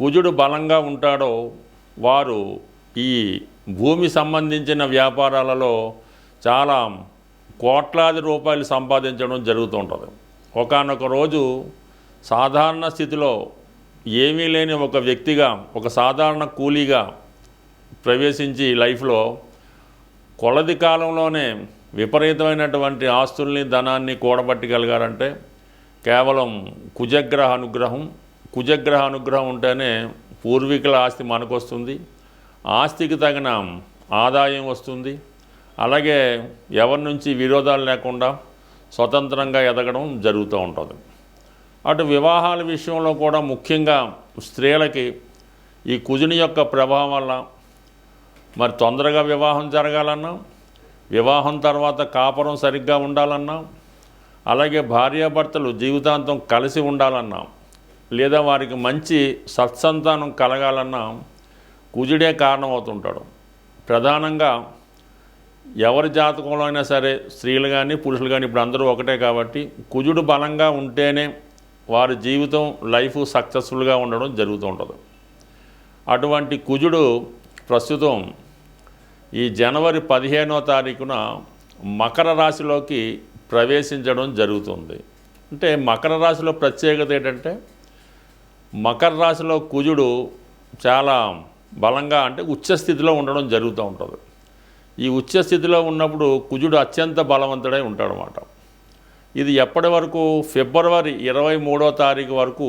కుజుడు బలంగా ఉంటాడో వారు ఈ భూమి సంబంధించిన వ్యాపారాలలో చాలా కోట్లాది రూపాయలు సంపాదించడం జరుగుతూ ఉంటుంది. ఒకనొక రోజు సాధారణ స్థితిలో ఏమీ లేని ఒక వ్యక్తిగా ఒక సాధారణ కూలీగా ప్రవేశించి లైఫ్లో కొలది కాలంలోనే విపరీతమైనటువంటి ఆస్తుల్ని ధనాన్ని కూడబట్టగలిగారంటే కేవలం కుజగ్రహ అనుగ్రహం కుజగ్రహ అనుగ్రహం ఉంటేనే పూర్వీకుల ఆస్తి మనకు వస్తుంది ఆస్తికి తగిన ఆదాయం వస్తుంది. అలాగే ఎవరి నుంచి విరోధాలు లేకుండా స్వతంత్రంగా ఎదగడం జరుగుతూ ఉంటుంది. అటు వివాహాల విషయంలో కూడా ముఖ్యంగా స్త్రీలకి ఈ కుజుని యొక్క ప్రభావం వల్ల మరి తొందరగా వివాహం జరగాలన్నా వివాహం తర్వాత కాపురం సరిగ్గా ఉండాలన్నా అలాగే భార్యాభర్తలు జీవితాంతం కలిసి ఉండాలన్నా లేదా వారికి మంచి సత్సంతానం కలగాలన్న కుజుడే కారణమవుతుంటాడు. ప్రధానంగా ఎవరి జాతకంలో అయినా సరే స్త్రీలు కానీ పురుషులు కానీ ఇప్పుడు అందరూ ఒకటే కాబట్టి కుజుడు బలంగా ఉంటేనే వారి జీవితం లైఫ్ సక్సెస్ఫుల్గా ఉండడం జరుగుతూ ఉంటుంది. అటువంటి కుజుడు ప్రస్తుతం ఈ జనవరి పదిహేనో తారీఖున మకర రాశిలోకి ప్రవేశించడం జరుగుతుంది. అంటే మకర రాశిలో ప్రత్యేకత ఏంటంటే మకర రాశిలో కుజుడు చాలా బలంగా అంటే ఉచ్చస్థితిలో ఉండడం జరుగుతూ ఉంటుంది. ఈ ఉచ్చస్థితిలో ఉన్నప్పుడు కుజుడు అత్యంత బలవంతుడై ఉంటాడనమాట ఇది ఎప్పటి వరకు? ఫిబ్రవరి ఇరవై మూడో తారీఖు వరకు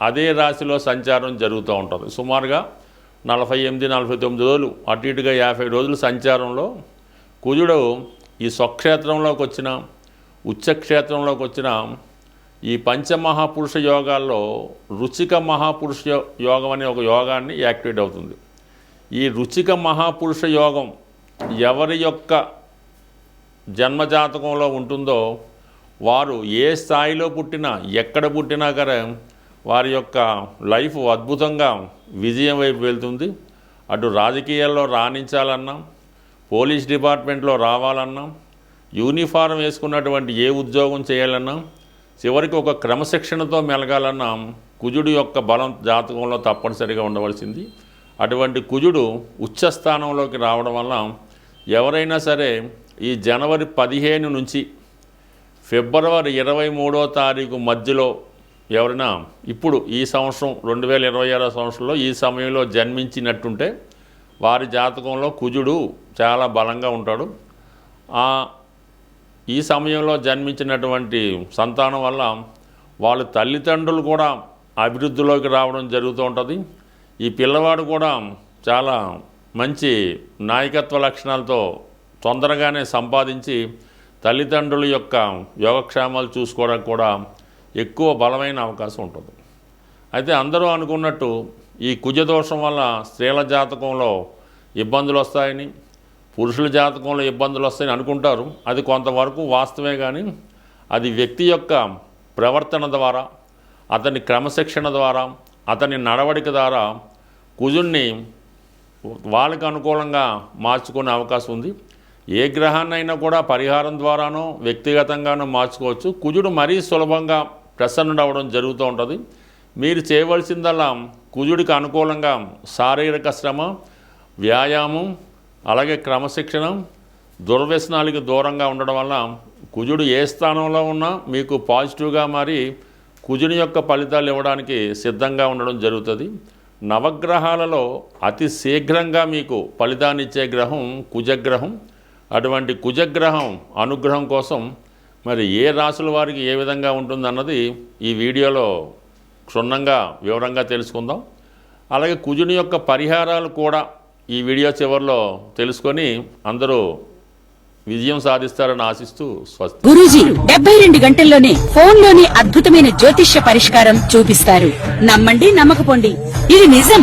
అదే రాశిలో సంచారం జరుగుతూ ఉంటుంది. సుమారుగా నలభై ఎనిమిది నలభై తొమ్మిది రోజులు అటు ఇటుగా యాభై రోజులు సంచారంలో కుజుడు ఈ స్వక్షేత్రంలోకి వచ్చిన ఉచ్చక్షేత్రంలోకి వచ్చిన ఈ పంచమహాపురుష యోగాల్లో రుచిక మహాపురుష యోగం అనే ఒక యోగాన్ని యాక్టివేట్ అవుతుంది. ఈ రుచిక మహాపురుష యోగం ఎవరి యొక్క జన్మజాతకంలో ఉంటుందో వారు ఏ స్థాయిలో పుట్టినా ఎక్కడ పుట్టినా కరే వారి యొక్క లైఫ్ అద్భుతంగా విజయం వైపు వెళ్తుంది. అటు రాజకీయాల్లో రాణించాలన్నా పోలీస్ డిపార్ట్మెంట్లో రావాలన్నా యూనిఫారం వేసుకున్నటువంటి ఏ ఉద్యోగం చేయాలన్నా చివరికి ఒక క్రమశిక్షణతో మెలగాలన్నా కుజుడు యొక్క బలం జాతకంలో తప్పనిసరిగా ఉండవలసింది. అటువంటి కుజుడు ఉచ్చస్థానంలోకి రావడం వల్ల ఎవరైనా సరే ఈ జనవరి పదిహేను నుంచి ఫిబ్రవరి ఇరవై మూడో తారీఖు మధ్యలో ఎవరైనా ఇప్పుడు ఈ సంవత్సరం రెండు వేల ఇరవై ఆరో సంవత్సరంలో ఈ సమయంలో జన్మించినట్టుంటే వారి జాతకంలో కుజుడు చాలా బలంగా ఉంటాడు. ఈ సమయంలో జన్మించినటువంటి సంతానం వల్ల వాళ్ళ తల్లిదండ్రులు కూడా అభివృద్ధిలోకి రావడం జరుగుతూ ఉంటుంది. ఈ పిల్లవాడు కూడా చాలా మంచి నాయకత్వ లక్షణాలతో తొందరగానే సంపాదించి తల్లిదండ్రుల యొక్క యోగక్షేమాలు చూసుకోవడానికి కూడా ఎక్కువ బలమైన అవకాశం ఉంటుంది. అయితే అందరూ అనుకున్నట్టు ఈ కుజదోషం వల్ల స్త్రీల జాతకంలో ఇబ్బందులు వస్తాయని పురుషుల జాతకంలో ఇబ్బందులు వస్తాయని అనుకుంటారు. అది కొంతవరకు వాస్తవే కానీ అది వ్యక్తి యొక్క ప్రవర్తన ద్వారా అతని క్రమశిక్షణ ద్వారా అతని నడవడిక ద్వారా కుజుణ్ణి వాళ్ళకి అనుకూలంగా మార్చుకునే అవకాశం ఉంది. ఏ గ్రహాన్నైనా కూడా పరిహారం ద్వారానో వ్యక్తిగతంగానో మార్చుకోవచ్చు. కుజుడు మరీ సులభంగా ప్రసన్నుడు అవ్వడం జరుగుతూ ఉంటుంది. మీరు చేయవలసిందల్లా కుజుడికి అనుకూలంగా శారీరక శ్రమ వ్యాయామం అలాగే క్రమశిక్షణ దుర్వ్యసనాలకి దూరంగా ఉండడం వల్ల కుజుడు ఏ స్థానంలో ఉన్నా మీకు పాజిటివ్గా మారి కుజుని యొక్క ఫలితాలు ఇవ్వడానికి సిద్ధంగా ఉండడం జరుగుతుంది. నవగ్రహాలలో అతి శీఘ్రంగా మీకు ఫలితాన్ని ఇచ్చే గ్రహం కుజగ్రహం. అటువంటి కుజగ్రహం అనుగ్రహం కోసం మరి ఏ రాసుల వారికి ఏ విధంగా ఉంటుందన్నది ఈ వీడియోలో క్షుణ్ణంగా వివరంగా తెలుసుకుందాం. అలాగే కుజుని యొక్క పరిహారాలు కూడా ఈ వీడియో చివరిలో తెలుసుకొని అందరూ విజయం సాధిస్తారని ఆశిస్తూ స్వస్తి. గురూజీ డెబ్బై రెండు గంటల్లోనే ఫోన్లోని అద్భుతమైన జ్యోతిష్య పరిష్కారం చూపిస్తారు. నమ్మండి నమ్మకపోండి. ఇది నిజం.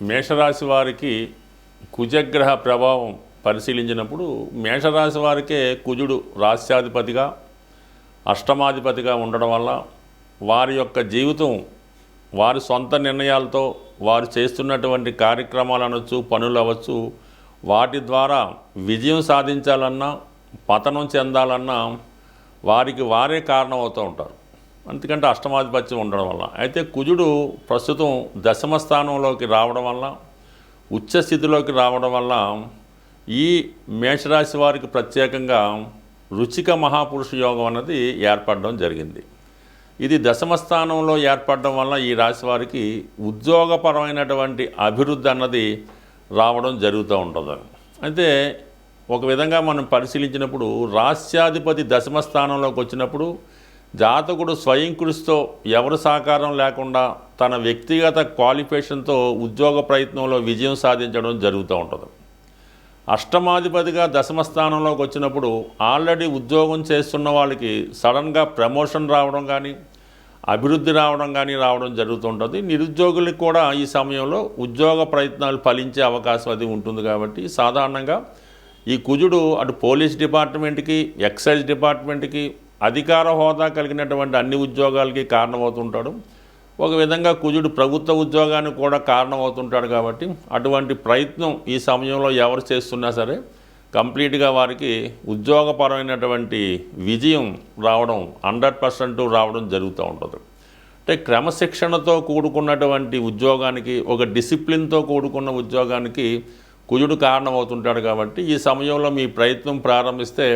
మేషరాశి వారికి కుజగ్రహ ప్రభావం పరిశీలించినప్పుడు మేషరాశి వారికే కుజుడు రాస్యాధిపతిగా అష్టమాధిపతిగా ఉండడం వల్ల వారి యొక్క జీవితం వారి సొంత నిర్ణయాలతో వారు చేస్తున్నటువంటి కార్యక్రమాలు అనొచ్చు పనులు అవ్వచ్చు వాటి ద్వారా విజయం సాధించాలన్నా పతనం చెందాలన్నా వారికి వారే కారణం అవుతూ ఉంటారు. ఎందుకంటే అష్టమాధిపత్యం ఉండడం వల్ల. అయితే కుజుడు ప్రస్తుతం దశమ స్థానంలోకి రావడం వల్ల ఉచ్చస్థితిలోకి రావడం వల్ల ఈ మేషరాశి వారికి ప్రత్యేకంగా రుచిక మహాపురుష యోగం అన్నది ఏర్పడడం జరిగింది. ఇది దశమ స్థానంలో ఏర్పడడం వల్ల ఈ రాశి వారికి ఉద్యోగపరమైనటువంటి అభివృద్ధి అన్నది రావడం జరుగుతూ ఉంటుంది. అయితే ఒక విధంగా మనం పరిశీలించినప్పుడు రాశ్యాధిపతి దశమ స్థానంలోకి వచ్చినప్పుడు జాతకుడు స్వయం కృషితో ఎవరి సహకారం లేకుండా తన వ్యక్తిగత క్వాలిఫికేషన్తో ఉద్యోగ ప్రయత్నంలో విజయం సాధించడం జరుగుతూ ఉంటుంది. అష్టమాధిపతిగా దశమ స్థానంలోకి వచ్చినప్పుడు ఆల్రెడీ ఉద్యోగం చేస్తున్న వాళ్ళకి సడన్గా ప్రమోషన్ రావడం కానీ అభివృద్ధి రావడం కానీ రావడం జరుగుతుంటుంది నిరుద్యోగులకు కూడా ఈ సమయంలో ఉద్యోగ ప్రయత్నాలు ఫలించే అవకాశం అది ఉంటుంది కాబట్టి సాధారణంగా ఈ కుజుడు అటు పోలీస్ డిపార్ట్మెంట్కి ఎక్సైజ్ డిపార్ట్మెంట్కి అధికార హోదా కలిగినటువంటి అన్ని ఉద్యోగాలకి కారణమవుతుంటాడు. ఒక విధంగా కుజుడు ప్రభుత్వ ఉద్యోగానికి కూడా కారణమవుతుంటాడు కాబట్టి అటువంటి ప్రయత్నం ఈ సమయంలో ఎవరు చేస్తున్నా సరే కంప్లీట్గా వారికి ఉద్యోగపరమైనటువంటి విజయం రావడం హండ్రెడ్ పర్సెంట్ రావడం జరుగుతూ ఉంటుంది. అంటే క్రమశిక్షణతో కూడుకున్నటువంటి ఉద్యోగానికి ఒక డిసిప్లిన్తో కూడుకున్న ఉద్యోగానికి కుజుడు కారణమవుతుంటాడు కాబట్టి ఈ సమయంలో మీ ప్రయత్నం ప్రారంభిస్తే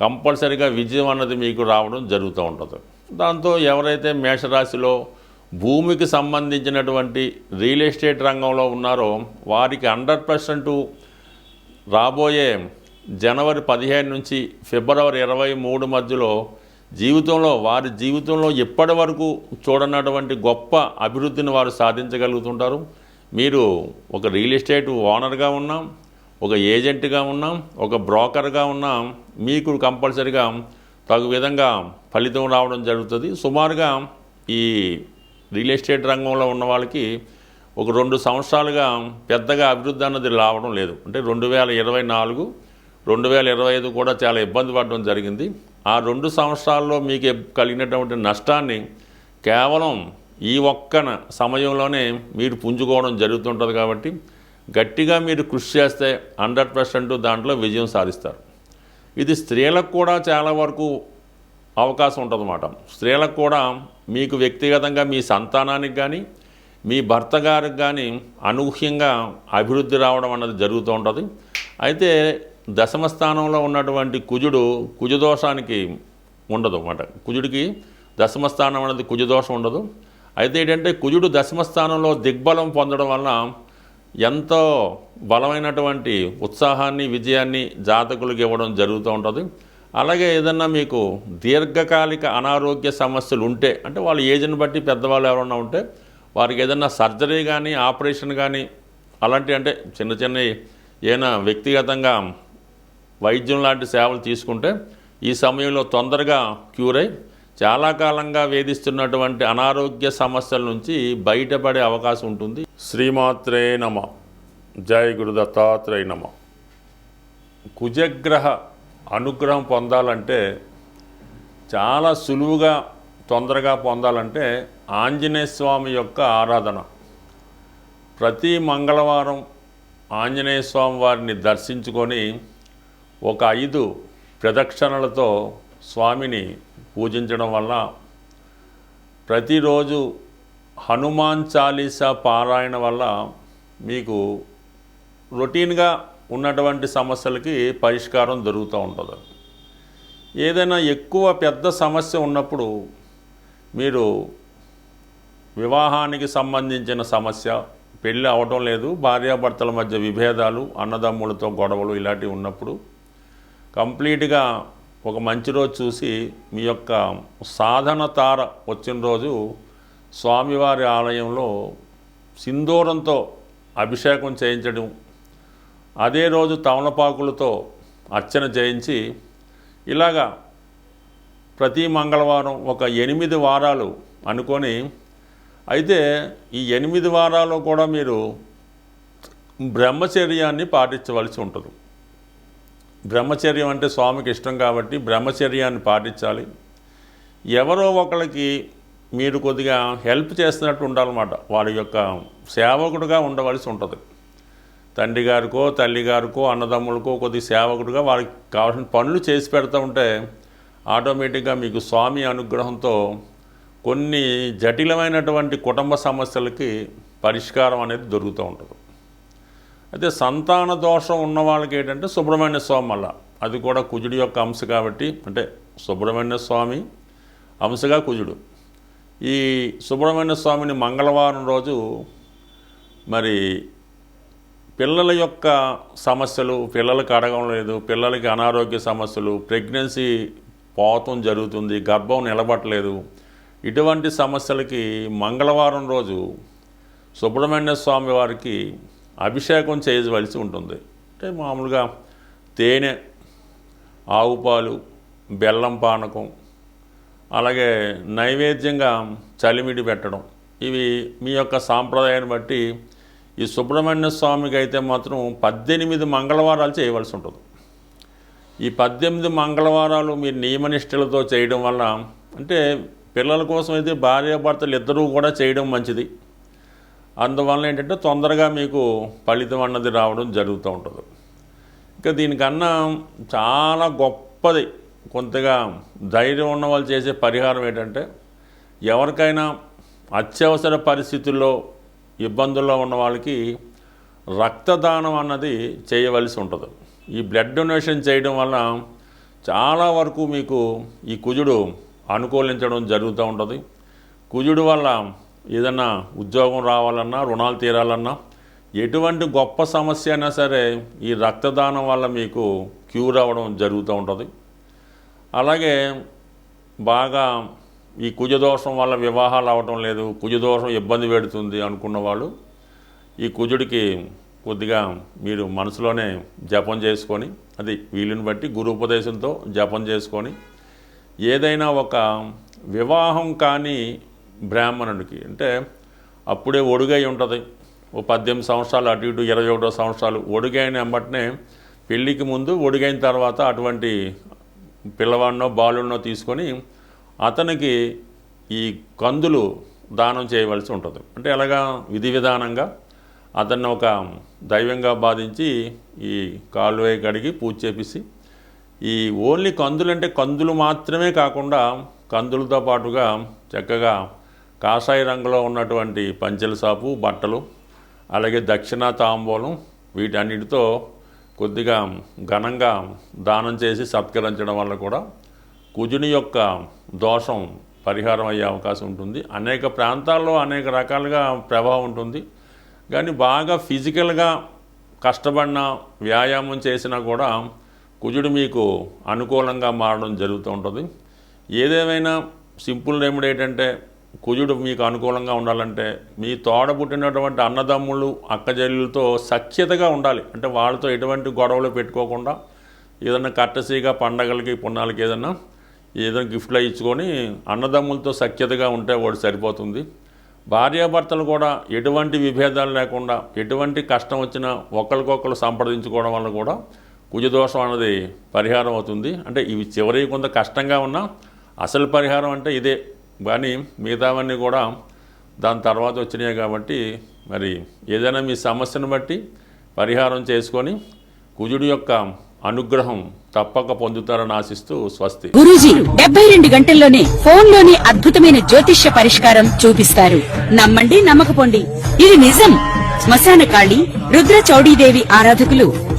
కంపల్సరిగా విజయం అన్నది మీకు రావడం జరుగుతూ ఉంటుంది. దాంతో ఎవరైతే మేషరాశిలో భూమికి సంబంధించినటువంటి రియల్ ఎస్టేట్ రంగంలో ఉన్నారో వారికి హండ్రెడ్ పర్సెంట్ రాబోయే జనవరి పదిహేను నుంచి ఫిబ్రవరి ఇరవై మూడు మధ్యలో జీవితంలో వారి జీవితంలో ఇప్పటి వరకు చూడనటువంటి గొప్ప అభివృద్ధిని వారు సాధించగలుగుతుంటారు. మీరు ఒక రియల్ ఎస్టేట్ ఓనర్గా ఉన్నాం. ఒక ఏజెంట్గా ఉన్నాం ఒక బ్రోకర్గా ఉన్నాం మీకు కంపల్సరిగా తగు విధంగా ఫలితం రావడం జరుగుతుంది. సుమారుగా ఈ రియల్ ఎస్టేట్ రంగంలో ఉన్న వాళ్ళకి ఒక రెండు సంవత్సరాలుగా పెద్దగా అభివృద్ధి అన్నది రావడం లేదు. అంటే రెండు వేల ఇరవై నాలుగు రెండు వేల ఇరవై ఐదు కూడా చాలా ఇబ్బంది పడడం జరిగింది. ఆ రెండు సంవత్సరాల్లో మీకు కలిగినటువంటి నష్టాన్ని కేవలం ఈ ఒక్క సమయంలోనే మీరు పుంజుకోవడం జరుగుతుంటుంది కాబట్టి గట్టిగా మీరు కృషి చేస్తే హండ్రెడ్ పర్సెంట్ దాంట్లో విజయం సాధిస్తారు. ఇది స్త్రీలకు కూడా చాలా వరకు అవకాశం ఉంటుందన్నమాట. స్త్రీలకు కూడా మీకు వ్యక్తిగతంగా మీ సంతానానికి కానీ మీ భర్త గారికి కానీ అనూహ్యంగా అభివృద్ధి రావడం అన్నది జరుగుతూ ఉంటుంది. అయితే దశమ స్థానంలో ఉన్నటువంటి కుజుడు కుజదోషానికి ఉండదు అన్నమాట కుజుడికి దశమ స్థానం అనేది కుజదోషం ఉండదు. అయితే ఏంటంటే కుజుడు దశమ స్థానంలో దిగ్బలం పొందడం వలన ఎంతో బలమైనటువంటి ఉత్సాహాన్ని విజయాన్ని జాతకులకు ఇవ్వడం జరుగుతూ ఉంటుంది. అలాగే ఏదన్నా మీకు దీర్ఘకాలిక అనారోగ్య సమస్యలు ఉంటే అంటే వాళ్ళ ఏజ్ని బట్టి పెద్దవాళ్ళు ఎవరన్నా ఉంటే వారికి ఏదన్నా సర్జరీ కానీ ఆపరేషన్ కానీ అలాంటి అంటే చిన్న చిన్న ఏమైనా వ్యక్తిగతంగా వైద్యం లాంటి సేవలు తీసుకుంటే ఈ సమయంలో తొందరగా క్యూర్ అయి చాలా కాలంగా వేధిస్తున్నటువంటి అనారోగ్య సమస్యల నుంచి బయటపడే అవకాశం ఉంటుంది. శ్రీమాత్రే నమ. జయ గురు దత్తాత్రేయ నమ. కుజగ్రహ అనుగ్రహం పొందాలంటే చాలా సులువుగా తొందరగా పొందాలంటే ఆంజనేయ స్వామి యొక్క ఆరాధన. ప్రతి మంగళవారం ఆంజనేయ స్వామి వారిని దర్శించుకొని ఒక ఐదు ప్రదక్షిణలతో స్వామిని పూజించడం వల్ల ప్రతిరోజు హనుమాన్ చాలీసా పారాయణ వల్ల మీకు రొటీన్గా ఉన్నటువంటి సమస్యలకి పరిష్కారం దొరుకుతూ ఉంటుంది. ఏదైనా ఎక్కువ పెద్ద సమస్య ఉన్నప్పుడు మీరు వివాహానికి సంబంధించిన సమస్య పెళ్ళి అవడం లేదు భార్యాభర్తల మధ్య విభేదాలు అన్నదమ్ములతో గొడవలు ఇలాంటివి ఉన్నప్పుడు కంప్లీట్గా ఒక మంచి రోజు చూసి మీ యొక్క సాధన తార వచ్చిన రోజు స్వామివారి ఆలయంలో సింధూరంతో అభిషేకం చేయించడం అదే రోజు తమలపాకులతో అర్చన చేయించి ఇలాగా ప్రతి మంగళవారం ఒక ఎనిమిది వారాలు అనుకొని అయితే ఈ ఎనిమిది వారాలు కూడా మీరు బ్రహ్మచర్యాన్ని పాటించవలసి ఉంటుంది. బ్రహ్మచర్యం అంటే స్వామికి ఇష్టం కాబట్టి బ్రహ్మచర్యాన్ని పాటించాలి. ఎవరో ఒకరికి మీరు కొద్దిగా హెల్ప్ చేస్తున్నట్టు ఉండాలన్నమాట. వారి యొక్క సేవకుడుగా ఉండవలసి ఉంటుంది. తండ్రి గారికో తల్లి గారికో అన్నదమ్ములకో కొద్ది సేవకుడుగా వారికి కావాల్సిన పనులు చేసి పెడతా ఉంటే ఆటోమేటిక్గా మీకు స్వామి అనుగ్రహంతో కొన్ని జటిలమైనటువంటి కుటుంబ సమస్యలకి పరిష్కారం అనేది దొరుకుతూ ఉంటుంది. అయితే సంతాన దోషం ఉన్న వాళ్ళకి ఏంటంటే సుబ్రహ్మణ్య స్వామి వల్ల. అది కూడా కుజుడి యొక్క అంశ కాబట్టి అంటే సుబ్రహ్మణ్య స్వామి అంశగా కుజుడు. ఈ సుబ్రహ్మణ్య స్వామిని మంగళవారం రోజు మరి పిల్లల యొక్క సమస్యలు పిల్లలకి అడగడం లేదు పిల్లలకి అనారోగ్య సమస్యలు ప్రెగ్నెన్సీ పోతం జరుగుతుంది గర్భం నిలబట్టలేదు ఇటువంటి సమస్యలకి మంగళవారం రోజు సుబ్రహ్మణ్య స్వామి వారికి అభిషేకం చేయవలసి ఉంటుంది. అంటే మామూలుగా తేనె ఆవుపాలు బెల్లం పానకం అలాగే నైవేద్యంగా చలిమిడి పెట్టడం. ఇవి మీ యొక్క సాంప్రదాయాన్ని బట్టి ఈ సుబ్రహ్మణ్య స్వామికి అయితే మాత్రం పద్దెనిమిది మంగళవారాలు చేయవలసి ఉంటుంది. ఈ పద్దెనిమిది మంగళవారాలు మీరు నియమనిష్టలతో చేయడం వల్ల అంటే పిల్లల కోసం అయితే భార్యాభర్తలు ఇద్దరూ కూడా చేయడం మంచిది. అందువల్ల ఏంటంటే తొందరగా మీకు ఫలితం అన్నది రావడం జరుగుతూ ఉంటుంది. ఇంకా దీనికన్నా చాలా గొప్పది కొంతగా ధైర్యం ఉన్న వాళ్ళు చేసే పరిహారం ఏంటంటే ఎవరికైనా అత్యవసర పరిస్థితుల్లో ఇబ్బందుల్లో ఉన్న వాళ్ళకి రక్తదానం అన్నది చేయవలసి ఉంటుంది. ఈ బ్లడ్ డొనేషన్ చేయడం వల్ల చాలా వరకు మీకు ఈ కుజుడు అనుకూలించడం జరుగుతూ ఉంటుంది. కుజుడు వల్ల ఏదన్నా ఉద్యోగం రావాలన్నా రుణాలు తీరాలన్నా ఎటువంటి గొప్ప సమస్య అయినా సరే ఈ రక్తదానం వల్ల మీకు క్యూర్ అవ్వడం జరుగుతూ ఉంటుంది. అలాగే బాగా ఈ కుజదోషం వల్ల వివాహాలు అవ్వటం లేదు కుజదోషం ఇబ్బంది పెడుతుంది అనుకున్న వాళ్ళు ఈ కుజుడికి కొద్దిగా మీరు మనసులోనే జపం చేసుకొని అది వీలుని బట్టి గురు ఉపదేశంతో జపం చేసుకొని ఏదైనా ఒక వివాహం కానీ బ్రాహ్మణుడికి. అంటే అప్పుడే ఒడుగై ఉంటుంది. ఓ పద్దెనిమిది సంవత్సరాలు అటు ఇటు ఇరవై ఒకటో సంవత్సరాలు ఒడుగైన వెంబటనే పెళ్ళికి ముందు ఒడుగైన తర్వాత అటువంటి పిల్లవాడినో బాలున్నో తీసుకొని అతనికి ఈ కందులు దానం చేయవలసి ఉంటుంది. అంటే ఎలాగా? విధి విధానంగా అతన్ని ఒక దైవంగా బాధించి ఈ కాలువ కడిగి పూజ చేపిసి ఈ ఓన్లీ కందులు అంటే కందులు మాత్రమే కాకుండా కందులతో పాటుగా చక్కగా కాషాయ రంగులో ఉన్నటువంటి పంచెల సాపు బట్టలు అలాగే దక్షిణ తాంబూలం వీటన్నిటితో కొద్దిగా ఘనంగా దానం చేసి సత్కరించడం వల్ల కూడా కుజుని యొక్క దోషం పరిహారం అయ్యే అవకాశం ఉంటుంది. అనేక ప్రాంతాల్లో అనేక రకాలుగా ప్రభావం ఉంటుంది. కానీ బాగా ఫిజికల్గా కష్టపడిన వ్యాయామం చేసినా కూడా కుజుడు మీకు అనుకూలంగా మారడం జరుగుతూ ఉంటుంది. ఏదేమైనా సింపుల్ రెమెడీ ఏంటంటే కుజుడు మీకు అనుకూలంగా ఉండాలంటే మీ తోడ పుట్టినటువంటి అన్నదమ్ములు అక్కజల్లులతో సఖ్యతగా ఉండాలి. అంటే వాళ్ళతో ఎటువంటి గొడవలు పెట్టుకోకుండా ఏదైనా కట్టసీగా పండగలకి పుణ్యాలకి ఏదైనా ఏదైనా గిఫ్ట్లు ఇచ్చుకొని అన్నదమ్ములతో సఖ్యతగా ఉంటే వాడు సరిపోతుంది. భార్యాభర్తలు కూడా ఎటువంటి విభేదాలు లేకుండా ఎటువంటి కష్టం వచ్చినా ఒకరికొకరు సంప్రదించుకోవడం వల్ల కూడా కుజదోషం అనేది పరిహారం అవుతుంది. అంటే ఇవి చివరి కొంత కష్టంగా ఉన్నా అసలు పరిహారం అంటే ఇదే. కానీ మిగతావన్నీ కూడా దాని తర్వాత వచ్చినాయి కాబట్టి మరి ఏదైనా మీ సమస్యను బట్టి పరిహారం చేసుకొని కుజుడి యొక్క అనుగ్రహం తప్పక పొందుతారని ఆశిస్తూ స్వస్తి. గురూజీ డెబ్బై రెండు గంటల్లోనే ఫోన్లోని అద్భుతమైన జ్యోతిష్య పరిష్కారం చూపిస్తారు. నమ్మండి నమ్మకపోండి. ఇది నిజం. శ్మశాన కాళి రుద్ర చౌడీదేవి ఆరాధకులు